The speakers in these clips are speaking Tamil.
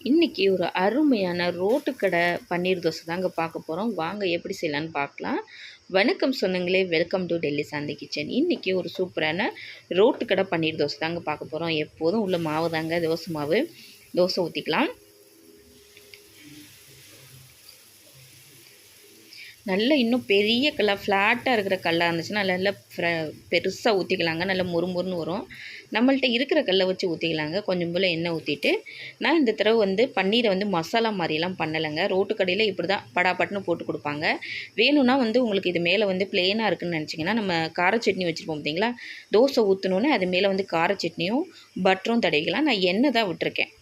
இன்றைக்கி ஒரு அருமையான ரோட்டு கடை பன்னீர் தோசை தாங்க பார்க்க போகிறோம் வாங்க எப்படி செய்யலான்னு பார்க்கலாம். வணக்கம் சொன்னங்களே welcome to Delhi Shanthi kitchen இன்றைக்கி ஒரு சூப்பரான ரோட்டு கடை பன்னீர் தோசை தாங்க பார்க்க போகிறோம் எப்போதும் உள்ள மாவு தாங்க. தோசை மாவு. தோசை ஊற்றிக்கலாம் நல்ல இன்னும் பெரிய கல்லாக ஃப்ளாட்டாக இருக்கிற கல்லாக இருந்துச்சுன்னா நல்லா ஃப்ர பெருசாக ஊற்றிக்கலாங்க நல்லா முறுமுறுன்னு வரும். நம்மள்ட்ட இருக்கிற கல்லை வச்சு ஊற்றிக்கலாங்க கொஞ்சம் போல் எண்ணெய் ஊற்றிட்டு நான் இந்த தடவை வந்து பன்னீரை வந்து மசாலா மாதிரிலாம் பண்ணலைங்க. ரோட்டு கடையில் இப்படி தான் படாப்பட்டுன்னு போட்டு கொடுப்பாங்க. வேணும்னா வந்து உங்களுக்கு இது மேலே வந்து பிளெயினாக இருக்குன்னு நினச்சிங்கன்னா நம்ம கார சட்னி வச்சுருப்போம் பார்த்தீங்களா தோசை ஊற்றினோன்னே அது மேலே வந்து கார சட்னியும் பட்டரும் தடவிக்கலாம். நான் எண்ணெய் தான் விட்டுருக்கேன்.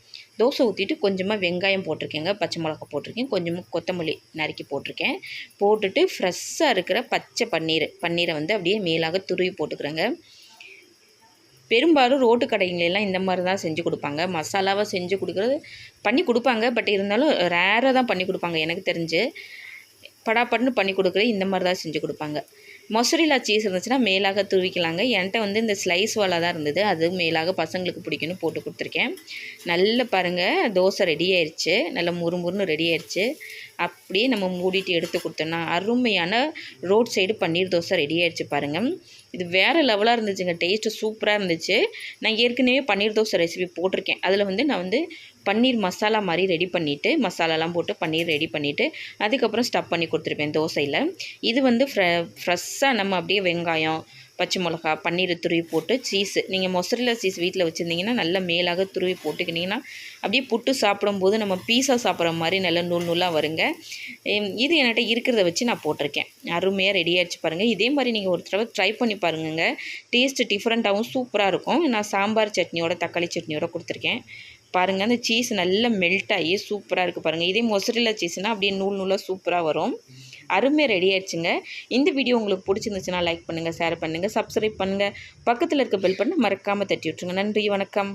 தோசை ஊற்றிட்டு கொஞ்சமாக வெங்காயம் போட்டிருக்கேங்க பச்சை மிளகா போட்டிருக்கேன் கொஞ்சமாக கொத்தமல்லி நறுக்கி போட்டிருக்கேன். போட்டுட்டு ஃப்ரெஷ்ஷாக இருக்கிற பச்சை பன்னீர் பன்னீரை வந்து அப்படியே மேலாக துருவி போட்டுக்கிறேங்க. பெரும்பாலும் ரோட்டு கடைங்களெல்லாம் இந்த மாதிரி தான் செஞ்சு கொடுப்பாங்க. மசாலாவாக செஞ்சு கொடுக்குறது பண்ணி கொடுப்பாங்க. பட் இருந்தாலும் ரேராக தான் பண்ணி கொடுப்பாங்க எனக்கு தெரிஞ்சு. படாப்பட்டுன்னு பண்ணி கொடுக்குறது இந்த மாதிரி தான் செஞ்சு கொடுப்பாங்க. மொசரிலா சீஸ் இருந்துச்சுன்னா மேலாக தூவிக்கலாங்க. என்கிட்ட வந்து இந்த ஸ்லைஸ் வாலா தான் இருந்தது. அது மேலாக பசங்களுக்கு பிடிக்குன்னு போட்டு கொடுத்துருக்கேன். நல்ல பாருங்கள் தோசை ரெடி ஆயிடுச்சு நல்லா முறுமுறுன்னு ரெடி ஆயிடுச்சு அப்படியே நம்ம மூடிட்டு எடுத்து கொடுத்தோன்னா அருமையான road side paneer dosa ready ஆகிடுச்சு பாருங்கள் இது வேறு லெவலாக இருந்துச்சுங்க. டேஸ்ட்டு சூப்பராக இருந்துச்சு. நான் ஏற்கனவே பன்னீர் தோசை ரெசிபி போட்டிருக்கேன். அதில் வந்து நான் வந்து பன்னீர் மசாலா மாதிரி ரெடி பண்ணிவிட்டு மசாலாலாம் போட்டு பன்னீர் ரெடி பண்ணிவிட்டு அதுக்கப்புறம் ஸ்டப் பண்ணி கொடுத்துருப்பேன் தோசையில். இது வந்து ஃப்ரெ ஃப்ரெஷ்ஷாக நம்ம அப்படியே வெங்காயம் பச்சை மிளகா பன்னீரை துருவி போட்டு சீஸு நீங்கள் மொசரில்லா சீஸ் வீட்டில் வச்சுருந்தீங்கன்னா நல்லா மேலாக துருவி போட்டுக்கிட்டிங்கன்னா அப்படியே புட்டு சாப்பிடும்போது நம்ம பீஸா சாப்பிட்ற மாதிரி நல்லா நூல் நூலாக வருங்க. இது என்கிட்ட இருக்கிறத வச்சு நான் போட்டிருக்கேன். அருமையாக ரெடி ஆகிடுச்சு பாருங்கள் இதே மாதிரி நீங்கள் ஒரு தடவை ட்ரை பண்ணி பாருங்க டேஸ்ட்டு டிஃப்ரெண்ட்டாகவும் சூப்பராக இருக்கும். நான் சாம்பார் சட்னியோட தக்காளி சட்னியோட கொடுத்துருக்கேன். பாருங்கள் அந்த சீஸ் நல்லா மெல்ட் ஆகி சூப்பராக இருக்குது பாருங்கள் இதே மொசரில்லா சீஸ்னால் அப்படியே நூல் நூலாக சூப்பராக வரும். அருமையாக ரெடி ஆயிடுச்சுங்க. இந்த வீடியோ உங்களுக்கு பிடிச்சிருந்துச்சுன்னா லைக் பண்ணுங்கள் ஷேர் பண்ணுங்கள் சப்ஸ்கிரைப் பண்ணுங்கள் பக்கத்தில் இருக்க பெல் பண்ண மறக்காமல் தட்டி விட்ருங்க நன்றி வணக்கம்.